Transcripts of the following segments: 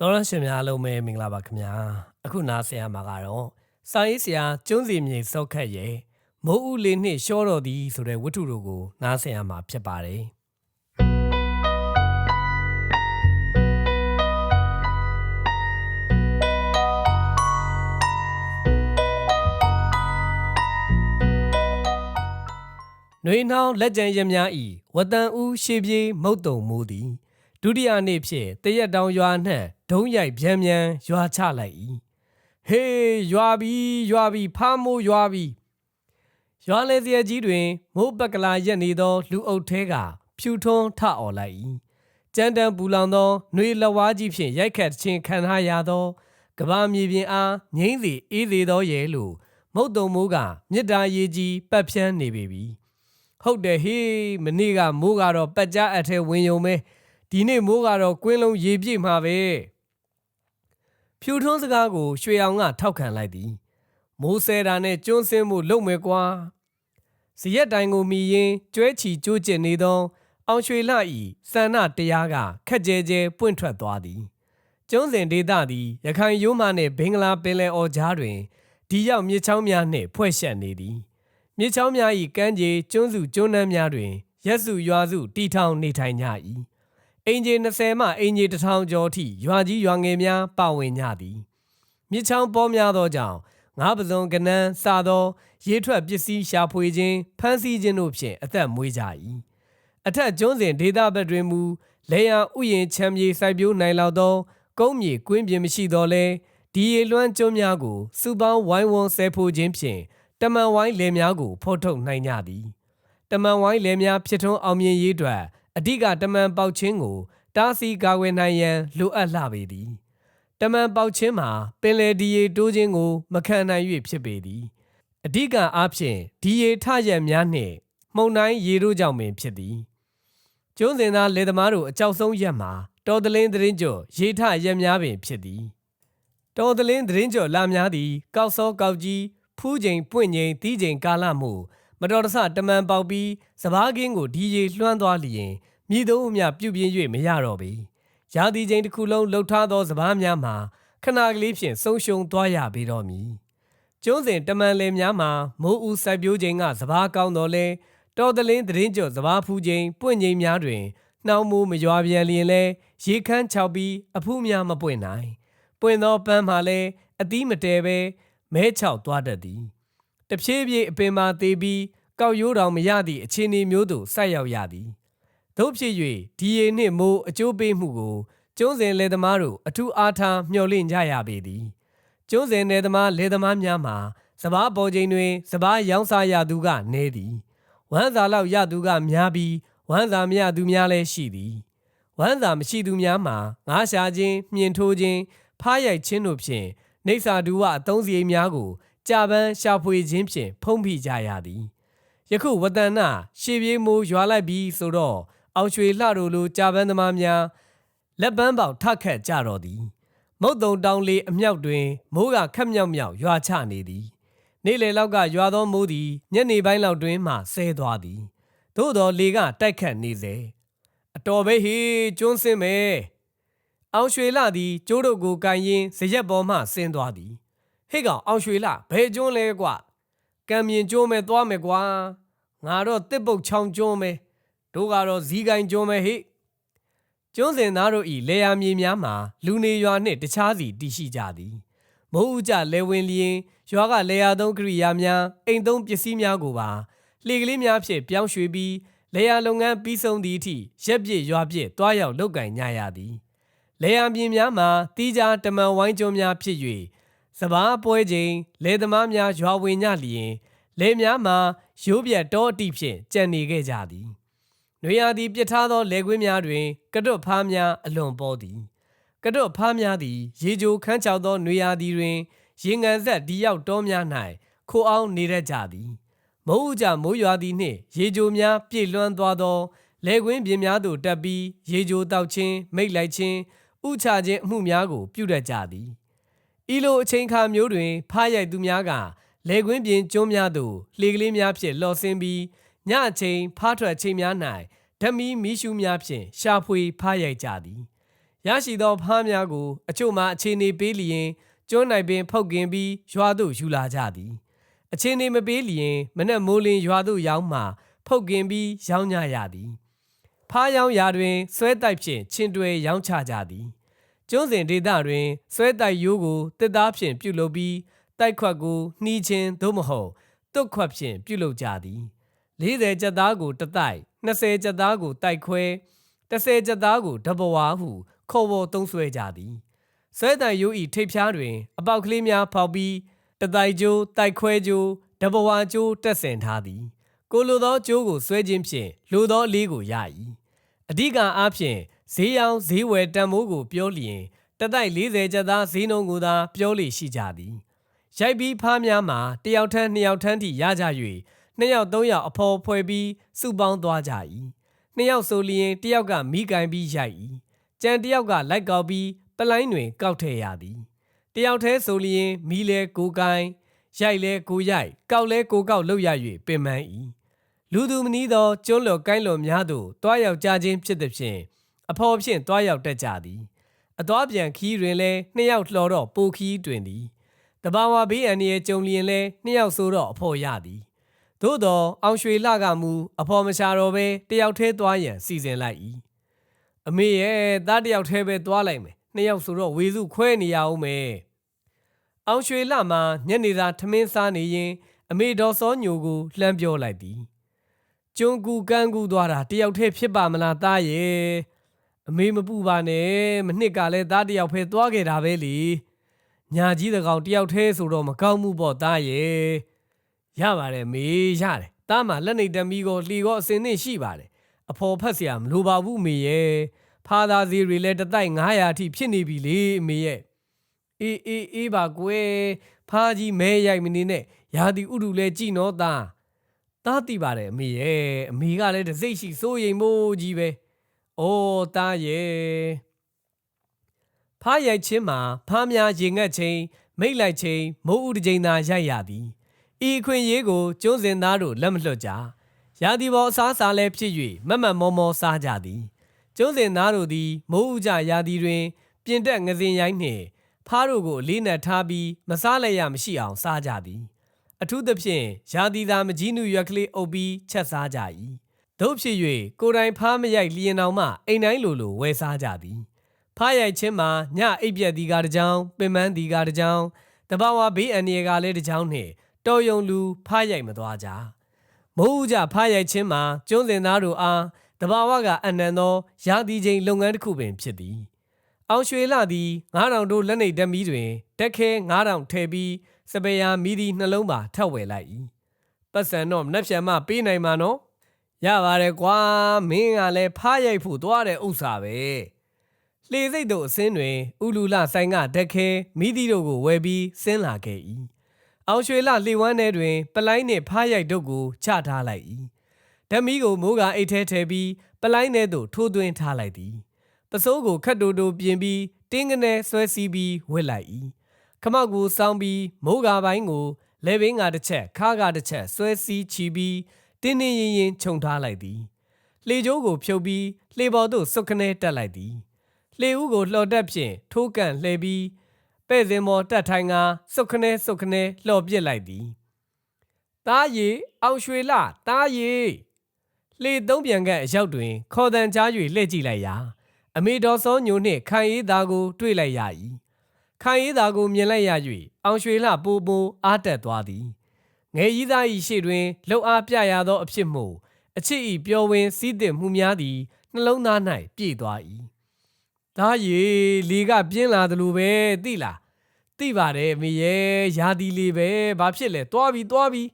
တော်ရရှင်များအားလုံးပဲမင်္ဂလာပါခင်ဗျာအခုနားဆင်ရမှာကတော့စာရေးဆရာကျွန်းစီမြေစောက်ခတ်ရဲ့မိုးဦးလေးနှင့်ရှောတော်သည်ဆိုတဲ့ဝတ္ထုတို့ကိုနားဆင်ရမှာဖြစ်ပါတယ်နှွေနှောင်းလက်ကြံရများဤဝတန်ဦးရှေးပြေးမုတ်တုံမိုးသည် ဒုတိယနေ့ဖြင့်တရက်တောင်ရွာနှံ့ဒုံးရိုက်ဗျံဗျံရွာချလိုက်၏ဟေးရွာပြီရွာပြီဖားမိုးရွာပြီရွာလေစရကြီးတွင်မိုးပကလာရက်နေသော လူအုပ်ထဲကဖြူထွန်းထအော်လိုက်၏ကြမ်းတမ်းပူလောင်သောနှွေလဝါးကြီးဖြင့်ရိုက်ခတ်ခြင်းခံထားရသောကဘာမြေပြင်အားငိမ့်စီအေးသေးသောရဲလိုမုတ်တုံမိုးကမြစ်တာရေကြီးပတ်ဖြန်းနေပေပြီဟုတ်တယ်ဟေးမနေ့ကမိုးကတော့ပတ်ကြားအထဲဝင်ယုံမဲ ဒီနေ့မိုးကတော့ကွင်းလုံးရေပြည့်မှာပဲဖြူထွန်းစကားကိုရွှေအောင်ကထောက်ခံလိုက်သည်မိုးဆဲတာနဲ့ကျွန်းစင်းမှုလုံမယ်ကွာဇရက်တိုင်ကိုမြည်ရင်ကျွဲချီကြိုးကျင်နေသော အောင်ရွှေလှဤစန္ဒတရားကခက်ကြဲကြဲပွင့်ထွက်သွားသည်ကျွန်းစဉ်ဒေသသည်ရခိုင်ရိုးမနှင့်ဘင်္ဂလားပင်လယ်အော်ကြားတွင်ဒီရောက်မြစ်ချောင်းများနှင့်ဖွဲ့ရှက်နေသည်မြစ်ချောင်းများ၏ကမ်းခြေကျွန်းစုကျွန်းနှမ်းများတွင်ရက်စုရွာစုတီထောင်နေထိုင်ကြ၏ အင်ဂျီ20မှအင်ဂျီ1000ကျော်ထိရွာကြီးရွာငယ်များပါဝင်ကြသည်မြစ်ချောင်းပေါများသောကြောင့်ငါးပစုံကနန်းစသောရေထွက်ပစ္စည်းရှာဖွေခြင်းဖမ်းဆီးခြင်းတို့ဖြင့်အသက်မွေးကြ၏အထက်ကျွန်းစဉ်ဒေသဘက်တွင်မူလေယာဥယျင်ချမ်းမြေစိုက်ပျိုးနိုင်လောက်သောကုန်းမြေကွင်းပြင်မရှိတော့လဲဒီရေလွှမ်းကျွန်းများကိုစုပေါင်းဝိုင်းဝန်းဆဲဖိုးခြင်းဖြင့်တမန်ဝိုင်းလယ်များကိုဖော်ထုတ်နိုင်ကြသည်တမန်ဝိုင်းလယ်များဖြစ်ထွန်းအောင်မြင်ရေးအတွက် အဓိကတမန်ပေါက်ခြင်းကို တားဆီးကာကွယ်နိုင်ရန်လိုအပ်လှပေသည်တမန်ပေါက်ခြင်းမှာပင်လေဒီရေတိုးခြင်းကို မခံနိုင်၍ဖြစ်ပေသည်အဓိကအားဖြင့်ဒီရေထရက်များနှင့်မှုန်တိုင်းရေတို့ကြောင့်ပင်ဖြစ်သည်ကျွန်းစင်သားလေသမားတို့အကြောက်ဆုံးရက်မှာတော်တလင်းသတင်းကြော်ရေထရက်များပင်ဖြစ်သည်တော်တလင်းသတင်းကြော်လာများသည် ကောက်စောကောက်ကြီးဖူးချိန်ပွင့်ချိန်တီးချိန်ကာလမှုမတော်တဆတမန်ပေါက်ပြီးစပားကင်းကိုဒီရေလွှမ်းသွားလျင် မြည်သုံးအမြပြုတ်ပြင်း၍မရတော့ပေရာသီချိန်တစ်ခုလုံးလှုပ်ထားသောစပားများမှာခဏကလေးဖြင့်ဆုံးရှုံးသွားရပေတော့မည်ကျွန်းစဉ်တမန်လယ်များမှာမိုးဦးစိုက်ပျိုးချိန်ကစပားကောင်းတော်လဲတော်တလင်းသတင်းကျော်စပားဖူးချိန်ပွင့်ချိန်များတွင်နှောင်းမိုးမရွာပြန်လျင်လဲရေခမ်းချောက်ပြီးအဖူးများမပွင့်နိုင်ပွင့်သောပန်းမှလည်းအသီးမတဲပဲမဲချောက်သွားတတ်သည်တဖြည်းဖြည်းအပင်မှာသေးပြီးကောက်ရိုးတောင်မရသည့်အခြေအနေမျိုးသို့ဆိုက်ရောက်ရသည် သို့ဖြစ်၍ဒီရေနှင့်မိုးအကျိုးပေးမှုကိုကျွန်းစဉ်လယ်သမားတို့အထူးအားထားမျှော်လင့်ကြရပေသည်ကျွန်းစဉ်လယ်သမားလယ်သမားများမှာစပားပေါ်ချိန်တွင်စပားရောင်းစားရသူကနေသည်ဝမ်းစာလောက်ရသူကများပြီးဝမ်းစာမရသူများလည်းရှိသည်ဝမ်းစာမရှိသူများမှာငါးရှာခြင်းမြင်ထိုးခြင်းဖားရိုက်ခြင်းတို့ဖြင့်နေစာဒူဝအသုံးစရိတ်များကိုကြာပန်းရှာဖွေခြင်းဖြင့်ဖုံးဖိကြရသည်ယခုဝတ္တနာရှေပြေးမိုးရွာလိုက်ပြီးဆိုတော့ အောင်ရွှေလှတို့လိုကြာပန်းသမားများလက်ပန်းပေါက်ထခတ်ကြတော့သည် မုတ်တုံတောင်လေအမြောက်တွင်မိုးကခက်မြောက်မြောက်ရွာချနေသည်နေ့လေလောက်ကရွာသောမိုးသည်ညနေပိုင်းလောက်တွင်မှဆဲသွားသည်သို့တော်လေကတိုက်ခတ်နေစေအတော်ပဲဟေးကျွန်းစင်းမယ်အောင်ရွှေလှသည်ကျိုးတို့ကိုကန်ရင်ဇရက်ပေါ်မှဆင်းသွားသည်ဟေ့ကောင်အောင်ရွှေလှဘယ်ကျွန်းလဲကွကံမြင်ကျွန်းမဲ့သွားမယ်ကွာငါတော့တစ်ပုတ်ချောင်းကျွန်းမယ် တို့ကတော့ဇီးကိုင်းကျွန်းမယ်ဟေ့ကျွန်းစင်သားတို့ဤလေယာမြေများမှာလူနေရွာနှင့်တခြားစီတည်ရှိကြသည်မိုးဥကြလေဝင်လျင်ရွာကလေယာသုံးကရိယာများအိမ်သုံးပစ္စည်းများကိုပါလှေကလေးများဖြင့်ပြောင်းရွှေ့ပြီးလေယာလုပ်ငန်းပြီးဆုံးသည့်အထိရက်ပြည့်ရွာပြည့်တွားရောက်လုပ်ကင်ကြရသည်လေယာပြင်များမှာတီးကြတမန်ဝိုင်းကျွန်းများဖြစ်၍စပားပွဲချိန်လေသမားများရွာဝင်ကြလျင်လေများမှာရိုးပြတ်တောအတိဖြင့်ကြံနေခဲ့ကြသည် နွေရာသီပြစ်ထားသောလေကွင်းများတွင်ကတွတ်ဖားများအလွန်ပေါ်သည်ကတွတ်ဖားများသည်ရေကြိုခန်းချောက်သောနွေရာသီတွင်ရေငန်ဆက်ဒီရောက်တောများ၌ခိုအောင်နေရကြသည်မိုးဥကြမိုးရွာသည်နှင့်ရေကြိုများပြည့်လွှမ်းသွားသောလေကွင်းပြင်များသို့တက်ပြီးရေကြိုတောက်ခြင်းမိတ်လိုက်ခြင်းဥချခြင်းအမှုများကို ပြုတတ်ကြသည်ဤလိုအချိန်ခါမျိုးတွင် ဖားရိုက်သူများကလေကွင်းပြင်ကျွန်းများသို့လှေကလေးများဖြင့်လှော်ဆင်းပြီး ညအချိန်ဖားထွက်ချိန်များ၌ဓမီမီးရှူးများဖြင့်ရှာဖွေဖားရိုက်ကြသည်ရရှိသောဖားများကိုအချို့မှာအခြေအနေပေးလျင်ကျွန်းနိုင်ပင်ဖုတ်ကင်ပြီးရွာသို့ယူလာကြသည်အခြေအနေမပေးလျင်မနက်မိုးလင်းရွာသို့ရောက်မှဖုတ်ကင်ပြီးရောင်းကြရသည်ဖားရောင်းရာတွင်ဆွဲတိုက်ဖြင့်ချင်းတွယ်ရောင်းချကြသည်ကျွန်းစဉ်ဒေသတွင်ဆွဲတိုက်ရိုးကိုတစ်သားဖြင့်ပြုလုပ်ပြီးတိုက်ခွက်ကိုနှီးခြင်းသို့မဟုတ်တွတ်ခွက်ဖြင့်ပြုလုပ်ကြသည် 40ကြက်သားကိုတစ်တိုက်20ကြက်သားကိုတိုက်ခွဲ30ကြက်သားကိုဓပဝါဟုခေါ်ဝေါ်သုံးဆွဲကြသည်ဆွဲတိုင်ရိုးဤထိပ်ဖြားတွင် အပေါက်ကလေးများဖောက်ပြီးတတိုက်ကျိုးတိုက်ခွဲကျိုးဓပဝါကျိုးတက်ဆင်ထားသည် ကိုလိုသောကျိုးကိုဆွဲခြင်းဖြင့်လိုသောအလေးကိုရ၏အဓိကအားဖြင့်ဈေးရောင်းဈေးဝယ်တန်မိုးကိုပြောလျင်တတိုက်40ကျပ်သားဈေးနှုန်းကိုသာပြောလေရှိကြသည်ရိုက်ပြီးဖားများမှာတယောက်ထန်းနှစ်ယောက်ထန်းထိရကြ၍ နှစ်ယောက်သုံးယောက်အဖော်ဖွဲ့ပြီးစုပေါင်းသွားကြ၏နှစ်ယောက်ဆိုလျင်တယောက်ကမိကင်ပြီးရိုက်၏ကြံတယောက်ကလိုက်ကောက်ပြီးပလိုင်းတွင်ကောက်ထည့်ရသည်တယောက်တည်းဆိုလျင်မီးလဲကိုကိုင်းရိုက်လဲကိုရိုက်ကောက်လဲကိုကောက်လောက်ရ၍ပင်ပန်း၏လူသူမနီးသောကျွန်းလော်ကိုင်းလော်များသို့တွားရောက်ကြခြင်းဖြစ်သည်ဖြင့်အဖော်ဖြင့်တွားရောက်တတ်ကြသည်အသွားပြန်ခီးတွင်လဲနှစ်ယောက်လှော်တော့ပိုခီးတွင်သည်တဘာဝဘေးအန္တရာယ်ကြုံလျင်လဲနှစ်ယောက်ဆိုတော့အဖော်ရသည် သို့သောအောင်ရွှေလှကမူအဖော်မရှာတော့ဘဲတယောက်တည်းသွားရန်စီစဉ်လိုက်၏အမေရဲ့သားတယောက်တည်းပဲသွားလိုက်မယ်နှစ်ယောက်ဆိုတော့ဝေစုခွဲနေရအောင်မယ်အောင်ရွှေလှမှာညနေသာထမင်းစားနေရင် အမေတော်စောညိုကိုလှမ်းပြောလိုက်သည်ကျွန်းကူကန်းကူသွားတာတယောက်တည်းဖြစ်ပါမလားသားရဲ့အမေမပူပါနဲ့မနှစ်ကလည်းသားတယောက်ဖဲသွားခဲ့တာပဲလေညာကြီးတကောင်တယောက်တည်းဆိုတော့မကောင်းမှုပေါ့သားရဲ့ ရပါတယ်မေရတယ်သားမှလက်နေတမီကိုလှီကောအစင်းနဲ့ရှိပါတယ်အဖော်ဖက်เสียမလိုပါဘူးမေရဲ့ဖာသာစီတွေလည်းတတိုက်900အထိဖြစ်နေပြီလေအမေရဲ့အေးအေးအေးပါကွယ်ဖာကြီးမဲရိုက်မနေနဲ့ရာဒီဥဒူလဲကြည်နော်သားသားတိပါတယ်အမေရဲ့အမေကလည်းတစိတ်ရှိစိုးရိမ်မို့ကြီးပဲအိုးသားရဲ့ဖားရိုက်ချင်းမှာဖားများရေငတ်ချင်းမိတ်လိုက်ချင်းမိုးဥတကြိမ်သာရိုက်ရသည် ဤအခွင့်ရေးကိုကျွန်းစင်သားတို့လက်မလွတ်ကြရာဒီဘောအစားအစာလည်းဖြစ်၍မမတ်မောမောစားကြသည်ကျွန်းစင်သားတို့သည်မိုးဥကြရာသီတွင် ပြင်တက်ငစင်ရိုင်းနှင့်ဖားတို့ကိုအလေးနက်ထားပြီးမစားလည်းရမရှိအောင်စားကြသည် အထူးသဖြင့်ရာသီသာမကြီးနုရွက်ကလေးအုပ်ပြီးချက်စားကြ၏တို့ဖြစ်၍ကိုယ်တိုင်ဖားမရိုက်လျင်တော်မှအိမ်တိုင်းလိုလိုဝယ်စားကြသည်ဖားရိုက်ခြင်းမှာညအိပ်ပြက်ဒီကားတစ်ကြောင်းပင်မဒီကားတစ်ကြောင်းတဘာဝဘေးအန္တရာယ်ကလည်းတစ်ကြောင်းနှင့် တော်ယုံလူဖားရိုက်မသွားကြမိုးဥကြဖားရိုက်ခြင်းမှာကျွန်းစင်သားတို့အားတဘာဝကအနံသောရာသီချိန်လုပ်ငန်းတစ်ခုပင်ဖြစ်သည်အောင်ရွှေလာသည်9000တို့လက်နေတက်မီတွင်တက်ခဲ9000ထည့်ပြီးစပယ်ယာမီဒီနှလုံးပါထပ်ဝယ်လိုက်၏ပတ်စံတော့နှက်ဖြံမပေးနိုင်မှာနော်ရပါတယ်ကွာမင်းကလည်းဖားရိုက်ဖို့သွားတဲ့ဥစ္စာပဲလှေစိတ်တို့အစင်းတွင်ဥလူလဆိုင်ကတက်ခဲမိသီတို့ကိုဝယ်ပြီးဆင်းလာခဲ့၏ အောင်ရွှေလလှေဝမ်းထဲတွင်ပလိုင်းနှင့်ဖားရိုက်တို့ကိုချထားလိုက်၏ဓမီကိုမိုးကအိတ်ထဲထည့်ပြီးပလိုင်းထဲသို့ထိုးသွင်းထားလိုက်သည်ပစိုးကိုခတ်တိုတိုပြင်ပြီးတင်းကနေဆွဲစီးပြီးဝစ်လိုက်၏ခမောက်ကိုစောင်းပြီးမိုးကပိုင်းကိုလေဘင်းကတစ်ချက်ခါးကတစ်ချက်ဆွဲစီးချီပြီးတင်းတင်းရင်ရင်ခြုံထားလိုက်သည်လှေကြိုးကိုဖြုတ်ပြီးလှေပေါ်သို့စွတ်ခနဲတက်လိုက်သည်လှေဦးကိုလှော်တက်ဖြင့်ထိုးကန်လှဲပြီး ပဲ့စင်မော်တက်ထိုင်ကစွတ်ခနဲစွတ်ခနဲလှော်ပစ်လိုက်သည်သားရီအောင်ရွှေလသားရီလှေသုံးပြန်ကအရောက်တွင် ခေါ်တန်ကြား၍လှည့်ကြည့်လိုက်ရာအမေတော်စောညိုနှင့်ခိုင်ရေးသားကိုတွေ့လိုက်ရ၏ခိုင်ရေးသားကိုမြင်လိုက်ရ၍အောင်ရွှေလှပိုးပိုးအားတက်သွားသည်ငယ်ကြီးသား၏ရှေ့တွင်လှုပ်အားပြရသောအဖြစ်မှုအချစ်၏ပျော်ဝင်စည်းတင်မှုများသည်နှလုံးသား၌ပြည့်သွား၏ ဒါရီလေကပြင်းလာသလိုပဲသိလားသိပါတယ်အမေရဲ့ရာသီလေပဲဘာဖြစ်လဲသွားပြီသွားပြီ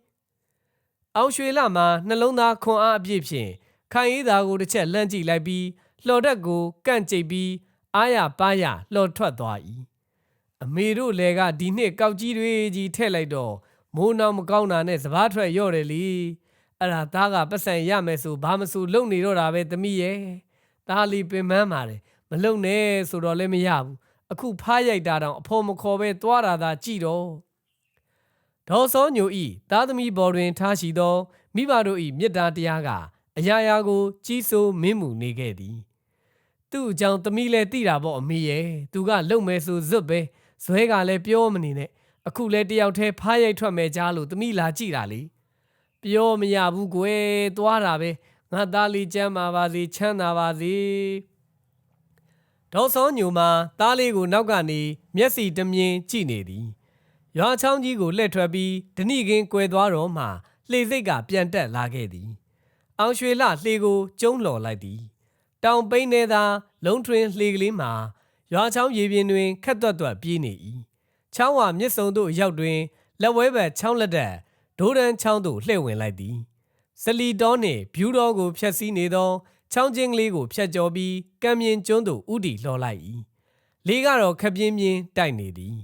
အောင်ရွှေလမှာနှလုံးသားခွန်အားအပြည့်ဖြင့်ခိုင်ရေးသားကိုတစ်ချက်လှမ်းကြည့်လိုက်ပြီးလှော်တက်ကိုကန့်ကျိတ်ပြီးအားရပါးရလှော်ထွက်သွား၏အမေတို့လည်းကဒီနှစ်ကောက်ကြီးတွေကြီးထည့်လိုက်တော့မိုးနောက်မကောင်းတာနဲ့စပားထွက်ရော့တယ်လीအဲ့ဒါသားကပတ်စံရမယ်ဆိုဘာမဆိုလုံနေတော့တာပဲသမီးရဲ့သားလီပင်ပန်းပါတယ် မလုံနဲ့ဆိုတော့လည်းမရဘူးအခုဖားရိုက်တာတောင်အဖော်မခေါ်ပဲသွားတာသာကြည်တော့ဒေါ်စောညိုဤသားသမီးဘော်တွင်ထားရှိသောမိဘတို့ဤမေတ္တာတရားကအရာရာကို ကြီးစိုးမင်းမှုနေခဲ့သည်သူ့အကြောင်းသမီးလည်းသိတာပေါ့အမေရဲ့သူကလုံမယ်ဆိုဇွတ်ပဲဇွဲကလည်းပြောမနေနဲ့အခုလဲတယောက်တည်းဖားရိုက်ထွက်မယ်ကြားလို့သမီးလာကြည့်တာလေပြောမရဘူးကွယ်သွားတာပဲငါသားလေးချမ်းပါပါစေချမ်းသာပါစေ ဒေါဆောင်ညိုမှာသားလေးကိုနောက်ကနေမျက်စီတမြင်ကြည့်နေသည်ရွာချောင်းကြီးကိုလှည့်ထွက်ပြီးဓဏိကင်းကွယ်သွားတော့မှလှေစိတ်ကပြန်တက်လာခဲ့သည် အောင်ရွှေလလှေကိုကျုံးလော်လိုက်သည် တောင်ပိန်းနေသာလုံးထွင်လှေကလေးမှာရွာချောင်းရေပြင်တွင်ခက်သွက်သွက်ပြေးနေ၏ချောင်းဝမြစ်စုံသို့ရောက်တွင်လက်ဝဲဘက်ချောင်းလက်တက်ဒိုးဒန်းချောင်းသို့လှည့်ဝင်လိုက်သည်စလီတောနှင့်ဗျူးတော်ကိုဖျက်ဆီးနေသော ချောင်းချင်းကလေးကိုဖျက်ကျော်ပြီးကံမြင်ကျွန်းသို့ဥတီလှော်လိုက်၏လေးကတော့ခပ်ပြင်းပြင်းတိုက်နေသည်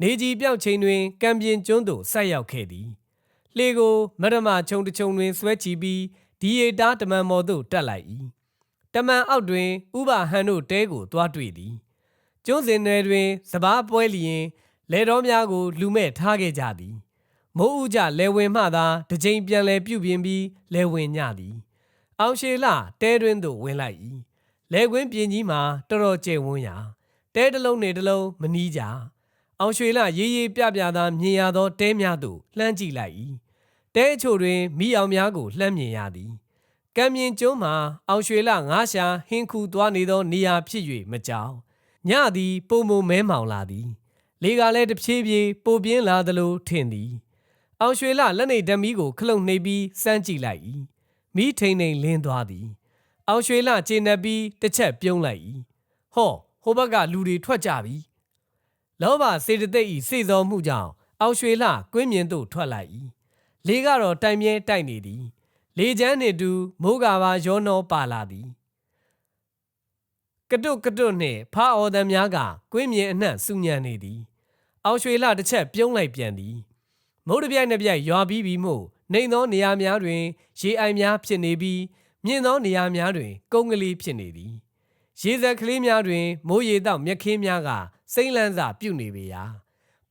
နေကြီးပြောက်ချိန်တွင်ကံပြင်းကျွန်းသို့ဆက်ရောက်ခဲ့သည်လှေကိုမရမချုံတချုံတွင်ဆွဲချီပြီးဒီယေတာတမန်မော်သို့တက်လိုက်၏တမန်အောက်တွင် ဥပဟန်တို့တဲကိုတွားတွေ့သည်ကျွန်းစင်နယ်တွင်စပားပွဲလျင်လေတော်များကို လူမဲ့ထားခဲ့ကြသည်မိုးဥကြလေဝင်မှသာတစ်ကြိမ်ပြန်လဲပြုတ်ပြင်းပြီးလေဝင်ညသည် အောင်ရှေလတဲတွင်သို့ဝင်လိုက်၏လေကွင်းပြင်ကြီးမှာတော်တော်ကျဲဝန်းရာတဲတစ်လုံးနေတစ်လုံးမနီးကြအောင်ရွှေလရေးရေးပြပြသာမြင်ရသောတဲများသို့လှမ်းကြည့်လိုက်၏တဲအချို့တွင်မိအောင်များကိုလှမ်းမြင်ရသည်ကံမြင်ကျွန်းမှာအောင်ရွှေလငါးရှာဟင်းခုသွားနေသောနေရာဖြစ်၍မကြောက်ညသည်ပုံမမဲမောင်လာသည် လေကလည်းတစ်ဖြည်းဖြည်းပိုပြင်းလာသလိုထင်သည် အောင်ရွှေလလက်နေဓမီကိုခလုတ်နှိပ်ပြီးစမ်းကြည့်လိုက်၏ မိထိန်ထိန်လင်းသွားသည် အောင်ရွှေလကျေနပ်ပြီးတစ်ချက်ပြုံးလိုက်၏ဟောဟိုဘက်ကလူတွေထွက်ကြပြီလောဘစေတသိက်ဤစေသောမှုကြောင့်အောင်ရွှေလကွင်းမြင်သို့ထွက်လိုက်၏လေကတော့တိုင်မြဲတိုက်နေသည် လေချမ်းနှင့်တူမိုးကပါရောနှောပါလာသည်ကတုတ်ကတုတ်နှင့်ဖားအော်သံများကကွင်းမြင်အနှံ့စူညံနေသည် အောင်ရွှေလတစ်ချက်ပြုံးလိုက်ပြန်သည်မုတ်တပြိုင်နှစ်ပြိုင်ရွာပြီးပြီးမို့ နေသောနေရာများတွင် ရေအိုင်များဖြစ်နေပြီးမြင့်သောနေရာများတွင် ကုန်းကလေးဖြစ်နေသည်ရေစက်ကလေးများတွင် မိုးရေတောက်မြက်ခင်းများကစိမ့်လန်းစာပြုတ်နေပေရာ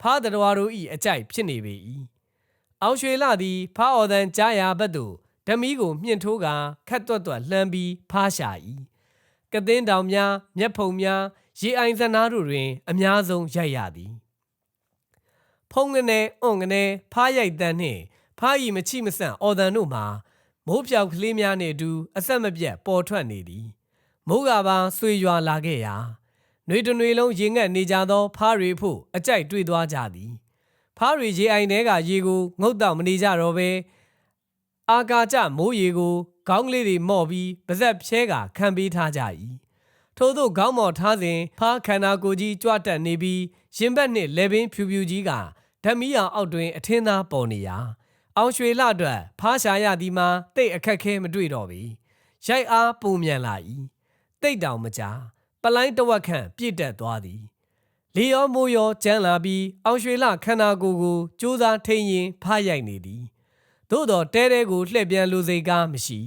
ဖားတော်တို့၏အကြိုက်ဖြစ်နေပေ၏အောင်ရွှေလသည် ဖားအော်သံကြားရာဘက်သို့ဓမီကိုမြင့်ထိုးကာခတ်တွတ်တွတ်လှမ်းပြီးဖားရှာ၏ကသင်းတောင်များမျက်ဖုံများရေအိုင်စနာတို့တွင် အများဆုံးရိုက်ရသည် ဖုံကနေအွန်ကနေဖားရိုက်တန်းနှင့် ဖားဤမချိမဆန့်အော်တန်တို့မှာမိုးပြောက်ကလေးများနှင့်အတူအဆက်မပြတ်ပေါ်ထွက်နေသည်မိုးကပါဆွေရွာလာခဲ့ရာနှွေတနှွေလုံးရေငတ်နေကြသော ဖားတွေဖို့အကြိုက်တွေ့သွားကြသည် ဖားတွေရေအိုင်ထဲကရေကိုငုတ်တောက်မနေကြတော့ပဲအာကာကျမိုးရေကိုခေါင်းကလေးတွေမော့ပြီးပါဇက်ဖြဲကခံပေးထားကြ၏ထို့သောခေါင်းမော်ထားစဉ်ဖားခန္ဓာကိုယ်ကြီးကြွတက်နေပြီးရင်ဘက်နှင့်လေပင်ဖြူဖြူကြီးကဓမီအောင်အောက်တွင်အထင်းသားပေါ်နေရာ အောင်ရွှေလအတွက်ဖားရှာရသည်မှာတိတ်အခက်ခဲမတွေ့တော့ပေရိုက်အားပုံမြန်လာ၏တိတ်တောင်မကြာပလိုင်းတဝက်ခန့်ပြည့်တက်သွားသည်လေရောမိုးရောကျန်းလာပြီးအောင်ရွှေလခန္ဓာကိုယ်ကိုစူးစားထိန်ရင်ဖားရိုက်နေသည်သို့တော့တဲတဲကိုလှည့်ပြန်လူစိတ်ကားမရှိ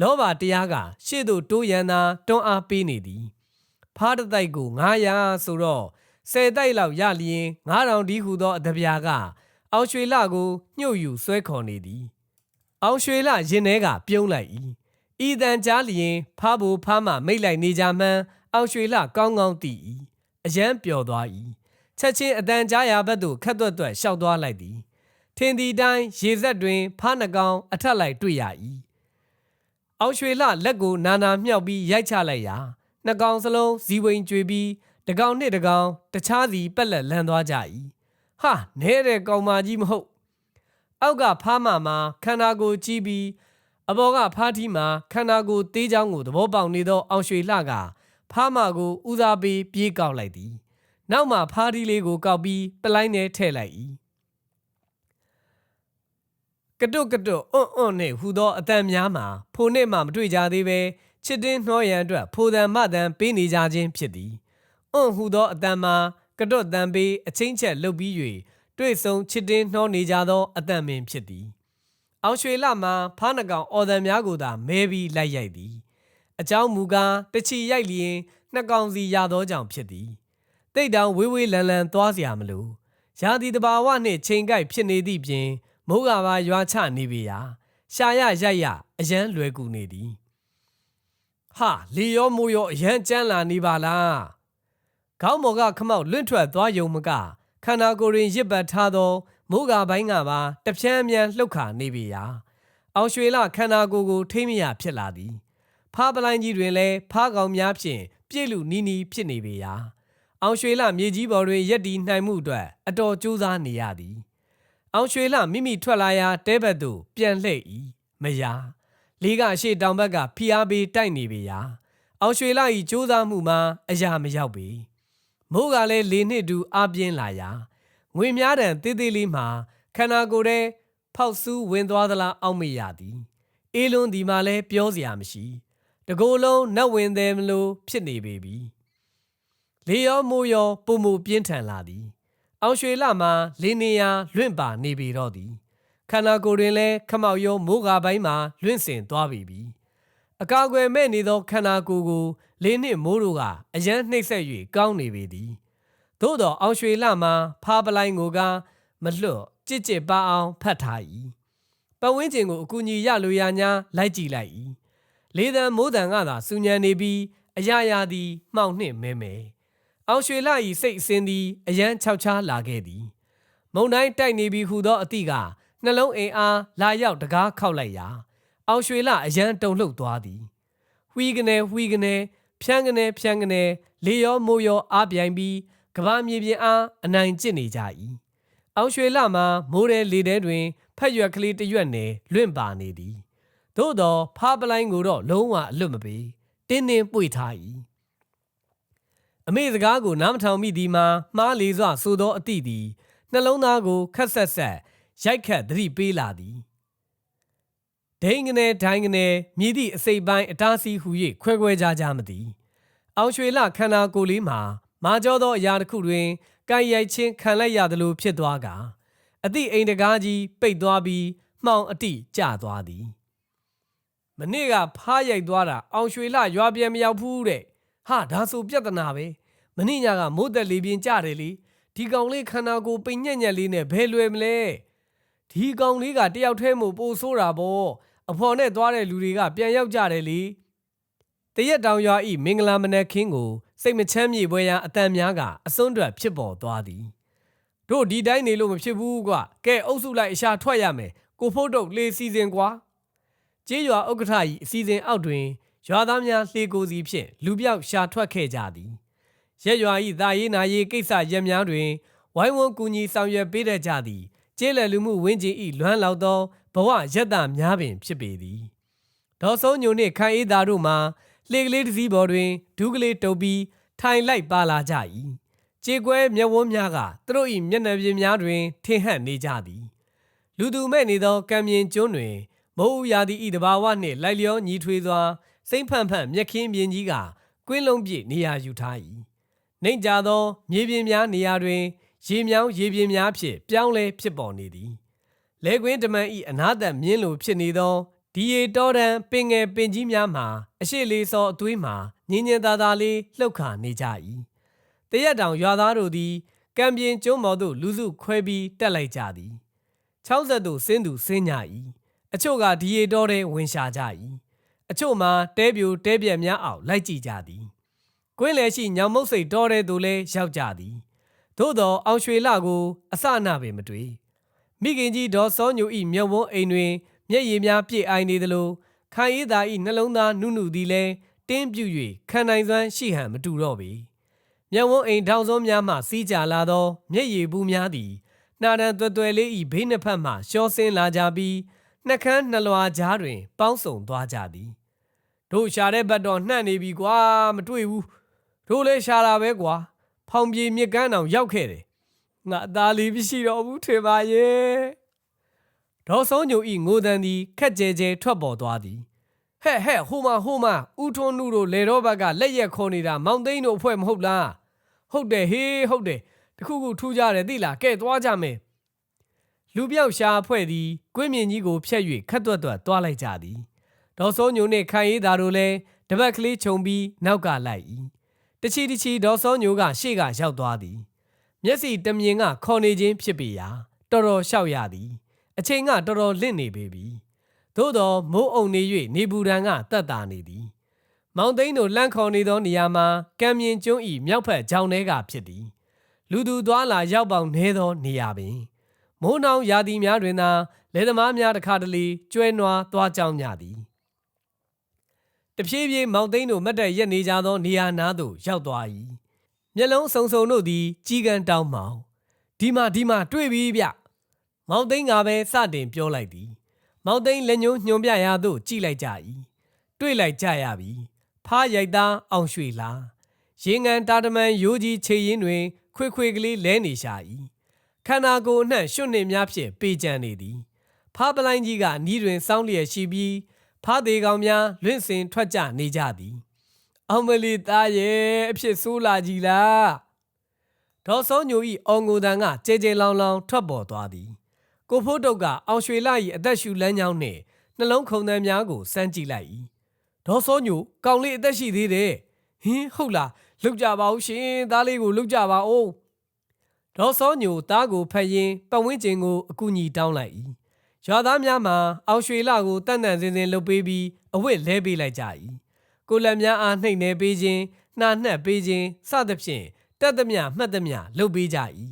လောဘတရားကရှေ့သို့တိုးရန်သာတွန်းအားပေးနေသည်ဖားတတိုက်ကို900ဆိုတော့10တိုက်လောက်ရလျင်9000ဒီဟုသောအတပြာက အောင်ရွှေလကိုညှို့ယူဆွဲခေါ်နေသည်အောင်ရွှေလရင်ထဲကပြုံးလိုက်၏ဤတန်ကြားလျင်ဖားဖို့ဖားမှမိတ်လိုက်နေကြမှန်းအောင်ရွှေလကောင်းကောင်းသိ၏အယံပျော်သွား၏ချက်ချင်းအတန်ကြားရာဘက်သို့ခတ်သွက်သွက်ရှောက်သွားလိုက်သည်ထင်သည်တိုင်းရေဆက်တွင် ဖားနှကောင်အထက်လိုက်တွေ့ရ၏အောင်ရွှေလလက်ကိုနာနာမြောက်ပြီးရိုက်ချလိုက်ရာနှကောင်စလုံးဇီဝိန်ကျွေပြီးတကောင်နှင့်တကောင်တခြားစီပက်လက်လန်းသွားကြ၏ ဟာနဲတဲ့ကောင်မကြီးမဟုတ်အောက်ကဖားမမှာခန္ဓာကိုယ်ကြီးပြီးအပေါ်ကဖားထီးမှာခန္ဓာကိုယ်သေးချောင်းကိုသဘောပေါက်နေသောအောင်ရွှေလှကဖားမကိုဦးစားပေးပြေးကောက်လိုက်သည်နောက်မှဖားထီးလေးကိုကောက်ပြီးပလိုင်းထဲထည့်လိုက်၏ကတုတ်ကတုတ်အွန့်အွန့်နှင့်ဟူသောအတန်များမှာဖိုနှင့်မှမတွေ့ကြသေးပဲချစ်တင်းနှောရန်အတွက်ဖိုတန်မတန်ပေးနေကြခြင်းဖြစ်သည်အွန့်ဟူသောအတန်မှာ ကတွတ်တန်ပေးအချင်းချက်လှုပ်ပြီး၍တွေ့ဆုံချစ်တင်းနှောနေကြသောအတန်ပင်ဖြစ်သည်အောင်ရွှေလမှာဖားနှကောင်အော်တန်များကိုသာမဲပြီးလိုက်ရိုက်သည်အကြောင်းမူကားတချီရိုက်လျင်နှစ်ကောင်စီရသောကြောင့်ဖြစ်သည်တိတ်တောင်ဝေးဝေးလန်လန်သွားเสียမလို့ရာသီတဘာဝနှင့်ချိန်ကိုက်ဖြစ်နေသည့်ပြင်မိုးကပါရွာချနေပေရာရှာရရိုက်ရအရန်လွယ်ကူနေသည် ဟာလီရောမိုးရောအရန်ကြမ်းလာနေပါလား ခေါင်းမော်ကခမောက်လွင့်ထွက်သွားယုံမကခန္ဓာကိုယ်တွင်ရစ်ပတ်ထားသောမိုးကပိုင်းကပါတပြန်းမြန်လှုပ်ခါနေပြီရာအောင်ရွှေလခန္ဓာကိုယ်ကိုထိမ့်မရဖြစ်လာသည်ဖားပလိုင်းကြီးတွင်လည်းဖားကောင်များဖြင့်ပြည့်လူနီးနီးဖြစ်နေပေရာအောင်ရွှေလမြေကြီးပေါ်တွင်ရက်တီနိုင်မှုအတွက်အတော်ကြိုးစားနေရသည်အောင်ရွှေလမိမိထွက်လာရာတဲဘက်သို့ပြန်လှည့်၏မယားလေးကအရှိတောင်ဘက်ကဖိအားပေးတိုက်နေပေရာအောင်ရွှေလ၏ကြိုးစားမှုမှာအရာမရောက်ပေ မိုးကလည်းလေနှစ်တူအပြင်းလာရာငွေများတန်သေးသေးလေးမှာခန္ဓာကိုယ်ထဲဖောက်ဆူးဝင်သွားသလားအောက်မေ့ရသည်အေးလွန်းဒီမှာလဲပြောစရာမရှိတကိုယ်လုံးနတ်ဝင်သည်မလို့ဖြစ်နေပေပြီလေရောမိုးရောပုံမူပြင်းထန်လာသည်အောင်ရွှေလမှာလင်းနေရာလွင့်ပါနေပြီတော့သည်ခန္ဓာကိုယ်တွင်လည်းခမောက်ရောမိုးကာပိုင်းမှာလွင့်စင်သွားပြီပြီ အကာအကွယ်မဲ့နေသောခန္ဓာကိုယ်ကိုလေးနှင့်မိုးတို့ကအယမ်းနှိမ့်ဆက်၍ကောင်းနေပေသည်သို့တော့အောင်ရွှေလမှာဖားပလိုင်းကိုကမလွတ်ကြစ်ကြစ်ပါအောင်ဖတ်ထား၏ပတ်ဝန်းကျင်ကိုအကူအညီရလိုရညာလိုက်ကြည့်လိုက်၏လေးတန်မိုးတန်ကသာစူညံနေပြီးအရာရာသည်မှောင်နှင့်မဲမဲအောင်ရွှေလ၏စိတ်အစဉ်သည်အယမ်းခြောက်ခြားလာခဲ့သည် မုံတိုင်းတိုက်နေပြီဟူသောအသည့်ကနှလုံးအိမ်အားလာရောက်တကားခောက်လိုက်ရာ အောင်ရွှေလအယမ်းတုန်လှုပ်သွားသည်ဝှီကနေဝှီကနေဖြန်းကနေဖြန်းကနေလေရောမိုးရောအားပြိုင်ပြီးကဘာမြေပြင်အားအနိုင်ကျင့်နေကြ၏အောင်ရွှေလမှာမိုးတဲ့လေထဲတွင်ဖက်ရွက်ကလေးတစ်ရွက်နယ်လွင့်ပါနေသည်သို့သောဖားပလိုင်းကိုတော့လုံးဝအလွတ်မပေးတင်းတင်းပွေထား၏အမေစကားကိုနားမထောင်မိသည်မှာမှားလေစွာဆိုသောအသည့်သည်နှလုံးသားကိုခက်ဆက်ဆက်ရိုက်ခတ်သတိပေးလာသည် ဒိန်ကနေဒိုင်းကနေမြည်သည့်အစိပ်ပိုင်းအတားစီဟူ၍ခွဲခွဲခြားခြားမသည်အောင်ရွှေလခန္ဓာကိုယ်လေးမှာမာကြောသောအရာတစ်ခုတွင်ကိုင်ရိုက်ချင်းခံလိုက်ရသလိုဖြစ်သွားကအသည့်အိမ်တကားကြီးပိတ်သွားပြီးမှောင်အတိကျသွားသည်မနေ့ကဖားရိုက်သွားတာအောင်ရွှေလရွာပြန်မရောက်ဘူးတဲ့ဟာဒါဆိုပြဿနာပဲမနေ့ညကမိုးသက်လေးပြင်းကြတယ်လေဒီကောင်လေးခန္ဓာကိုယ်ပိန်ညက်ညက်လေးနဲ့ဘယ်လွယ်မလဲ ဒီကောင်လေးကတယောက်တည်းမို့ပိုဆိုးတာပေါ့အဖော်နဲ့သွားတဲ့လူတွေကပြန်ရောက်ကြတယ်လေတရက်တောင်ရွာဤမင်္ဂလာမနက်ခင်းကိုစိတ်မချမ်းမြေပွဲရာအတန်များကအစွန်းတွက်ဖြစ်ပေါ်သွားသည်တို့ဒီတိုင်းနေလို့မဖြစ်ဘူးကွာကဲအုပ်စုလိုက်အရှာထွက်ရမယ်ကိုဖို့တုတ်လေစီစဉ်ကွာကျေးရွာဥက္ကဋ္ဌ၏အစီအစဉ်အောက်တွင်ရွာသားများလှေကိုစီဖြင့်လူပြောက်ရှာထွက်ခဲ့ကြသည်ရက်ရွာ၏သာရေးနာရေးကိစ္စရက်များတွင်ဝိုင်းဝန်းကူညီဆောင်ရွက်ပေးတတ်ကြသည် ကျေးလက်လူမှုဝင်းကျင်၏လွမ်းလောက်သောဘဝရက်တာများပင်ဖြစ်ပေသည်ဒေါ်ဆုံးညိုနှင့်ခိုင်အေးသားတို့မှာလှေကလေးတစ်စီးပေါ်တွင်ဒူးကလေးတုပ်ပြီးထိုင်လိုက်ပါလာကြ၏ကြေကွဲမျက်ဝန်းများကသူတို့၏မျက်နှာပြင်များတွင် ထင်ဟပ်နေကြသည်လူသူမဲ့နေသောကံမြင်ကျွန်းတွင်မိုးဦးရာသီ၏တဘာဝနှင့်လိုက်လျောညီထွေစွာစိမ့်ဖန့်ဖန့်မျက်ခင်းပြင်ကြီးကကွင်းလုံးပြည့်နေရာယူထား၏နှိမ့်ကြသောမြေပြင်များနေရာတွင် ရေမြောင်းရေပြင်များဖြင့်ပြောင်းလဲဖြစ်ပေါ်နေသည်လဲကွင်းတမန်ဤအနာသက်မြင်းလိုဖြစ်နေသောဒီရီတော်တန်ပင်ငယ်ပင်ကြီးများမှာအရှိလေးစောအသွေးမှာညင်ညင်သာသာလေးလှုပ်ခါနေကြ၏တရက်တောင်ရွာသားတို့သည်ကံပြင်းကျုံးမော်သို့လူစုခွဲပြီးတက်လိုက်ကြသည်60သို့ဆင်းသူဆင်းကြ၏အချို့ကဒီရီတော်ထဲဝင်ရှာကြ၏အချို့မှာတဲပြိုတဲပြက်များအောင်လိုက်ကြည့်ကြသည်ကွင်းလေရှိညောင်မုတ်စိတ်တော်တဲ့သူလည်းရောက်ကြသည် သို့သောအောင်ရွှေလကိုအစနာပင်မတွေ့မိခင်ကြီးဒေါ်စောညူဤမြုံဝန်းအိမ်တွင် မျက်ရည်များပြည့်အိုင်နေသလိုခိုင်ရည်သာဤနှလုံးသားနုနုသည်လည်းတင်းပြူ၍ခံနိုင်စွမ်းရှိဟန်မတူတော့ပေမြဝန်းအိမ်ထောင်စုံများမှစီးကြလာသောမျက်ရည်ဘူးများသည်နှာတန်သွဲသွဲလေးဤဘေးနှစ်ဖက်မှရှောဆင်းလာကြပြီးနှကန်းနှလွာကြားတွင် ပေါင်းစုံသွားကြသည်တို့ရှာတဲ့ဘက်တော့နှံ့နေပြီကွာမတွေ့ဘူးတို့လည်းရှာတာပဲကွာ ဖောင်ပြေမြစ်ကမ်းအောင်ရောက်ခဲ့တယ်ငါအသားလေးမရှိတော့ဘူးထင်ပါရဲ့ဒေါ်ဆုံးညိုဤငိုတန်သည်ခက်ကြဲကြဲထွက်ပေါ်သွားသည်ဟဲ့ဟဲ့ဟိုမဟိုမဦးထွန်းနုတို့လေတော့ဘက်ကလက်ရက်ခေါ်နေတာမောင်သိန်းတို့အဖွဲ့မဟုတ်လားဟုတ်တယ်ဟေးဟုတ်တယ်တခုခုထူးကြတယ်သိလားကဲသွားကြမယ်လူပြောက်ရှာအဖွဲ့သည်ကွင်းမြင့်ကြီးကိုဖျက်၍ခတ်သွက်သွက်သွားလိုက်ကြသည်ဒေါ်စိုးညိုနှင့်ခိုင်ရေးသားတို့လည်းတပတ်ကလေးခြုံပြီးနောက်ကလိုက်၏ တချီတချီဒေါ်စိုးညိုကရှေ့ကရောက်သွားသည် မျက်စိတမြင်ကခေါ်နေခြင်းဖြစ်ပေရာတော်တော်လျှောက်ရသည် အချိန်ကတော်တော်လင့်နေပေပြီသို့တော်မိုးအုံနေ၍နေပူဒဏ်ကတက်တာနေသည် မောင်သိန်းတို့လန့်ခေါ်နေသောနေရာမှာကံမြင်ကျွန်းဤမြောက်ဖက်ကြောင်ထဲကဖြစ်သည် လူသူသွားလာရောက်ပေါင်နေသောနေရာပင်မိုးနှောင်းရာသီများတွင်သာလယ်သမားများတစ်ခါတလေကျွဲနွားသွားကြောင်းကြသည် တဖြည်းဖြည်းမောင်သိန်းတို့မတ်တက်ရက်နေကြသောနေရာနားသို့ရောက်သွား၏မျက်လုံးစုံစုံတို့သည်ကြီးကန်းတောင်းမှောင်ဒီမှာဒီမှာတွေ့ပြီဗျမောင်သိန်းကပဲစတင်ပြောလိုက်သည်မောင်သိန်းလက်ညှိုးညွှန်ပြရာသို့ကြည့်လိုက်ကြ၏တွေ့လိုက်ကြရပြီဖားရိုက်သားအောင်ရွှေလားရေငန်တာတမန်ရိုးကြီးခြေရင်းတွင် ခွေခွေကလေးလဲနေရှာ၏ခန္ဓာကိုယ်အနှံ့ရွှွနှင့်များဖြင့်ပေကြံနေသည်ဖားပလိုင်းကြီးကနီးတွင်စောင်းလျက်ရှိပြီး ဖားသေးကောင်များလွင့်စင်ထွက်ကြနေကြသည်အောင်မလီသားရဲ့အဖြစ်ဆိုးလာကြီးလားဒေါ်စောညိုဤအောင်ငိုတန်ကကြဲကြဲလောင်လောင်ထွက်ပေါ်သွားသည်ကိုဖိုးတုတ်ကအောင်ရွှေလာ၏အသက်ရှူလန်းချောင်းနှင့်နှလုံးခုန်သံများကိုစမ်းကြည့်လိုက်၏ဒေါ်စောညိုကောင်လေးအသက်ရှိသေးတယ်ဟင်းဟုတ်လားလုတ်ကြပါဦးရှင်သားလေးကိုလုတ်ကြပါဦးဒေါ်စောညိုသားကိုဖတ်ရင်းပတ်ဝန်းကျင်ကိုအကူအညီတောင်းလိုက်၏ ရွာသားများမှာအောင်ရွှေလာကိုတန်တန်စင်စင်လှုပ်ပေးပြီးအဝတ်လဲပေးလိုက်ကြ၏ကိုလက်များအားနှိမ့်နေပေးခြင်းနှာနှက်ပေးခြင်းစသဖြင့်တက်သမျှမှတ်သမျှလှုပ်ပေးကြ၏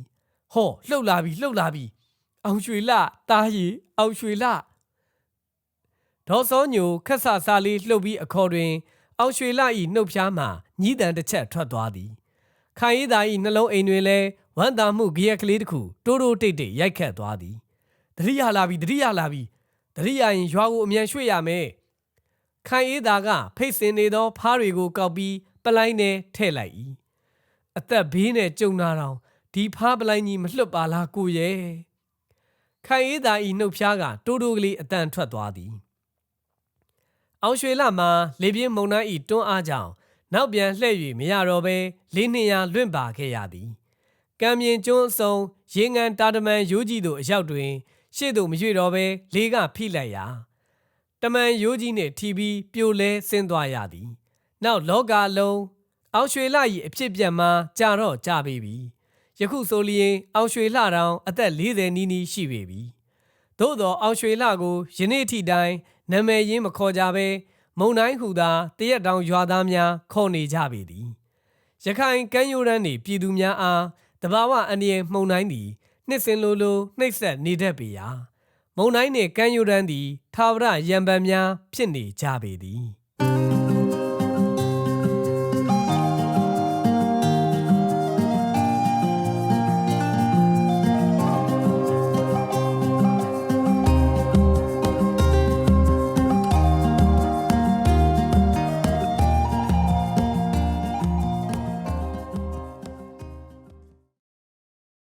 ဟောလှုပ်လာပြီလှုပ်လာပြီအောင်ရွှေလာတားရီအောင်ရွှေလာဒေါ်စောညိုခက်ဆာဆာလေးလှုပ်ပြီးအခေါ်တွင် အောင်ရွှေလာ၏နှုတ်ဖျားမှညီးတန်တစ်ချက်ထွက်သွားသည်ခိုင်ရီသာ၏နှလုံးအိမ်တွင်လည်းဝမ်းသာမှုကြရက်ကလေးတစ်ခုတိုးတိုးတိတ်တိတ်ရိုက်ခတ်သွားသည် တတိယလာပြီတတိယလာပြီတတိယရင်ရွာကိုအမြန်ရွှေ့ရမယ်ခိုင်အေးသာကဖိတ်စင်နေသောဖားတွေကိုကောက်ပြီးပလိုင်းနဲ့ထဲ့လိုက်၏အသက်ဘေးနဲ့ကြုံနာတော့ဒီဖားပလိုင်းကြီးမလွတ်ပါလားကိုရဲ့ခိုင်အေးသာဤနှုတ်ဖျားကတိုးတိုးကလေးအတန်ထွက်သွားသည်အောင်ရွှေလမှာလေပြင်းမုန်တိုင်းဤတွန်းအားကြောင့်နောက်ပြန်လှည့်၍မရတော့ဘဲလေးနှစ်ရာလွင့်ပါခဲ့ရသည်ကံမြင်ကျွန်းအစုံရေငန်တာတမန်ရိုးကြီးတို့အရောက်တွင် ရှေ့သို့မရွေ့တော့ဘဲလေးကဖိလိုက်ရာတမန်ရိုးကြီးနှင့်ထီပြီးပြိုလဲဆင်းသွားရသည်နောက်လောကလုံးအောင်ရွှေလ၏အဖြစ်ပြက်မှာကြာတော့ကြာပေပြီယခုဆိုလျင်အောင်ရွှေလတောင်အသက်40နီးနီးရှိပေပြီသို့သောအောင်ရွှေလကိုယနေ့ထိတိုင်နာမည်ရင်းမခေါ်ကြဘဲမုံတိုင်းဟူသာတရက်တောင်ရွာသားများခေါ်နေကြပေသည်ရခိုင်ကမ်းရိုးတန်းနေပြည်သူများအားတဘာဝအန္တရာယ်မှုန်တိုင်းသည် နှစ်စင်လိုလိုနှိပ်စက်နေတတ်ပေရာ မုံတိုင်းနှင့်ကမ်းရိုးတန်းသည်သာဝရရံပံများဖြစ်နေကြပေသည်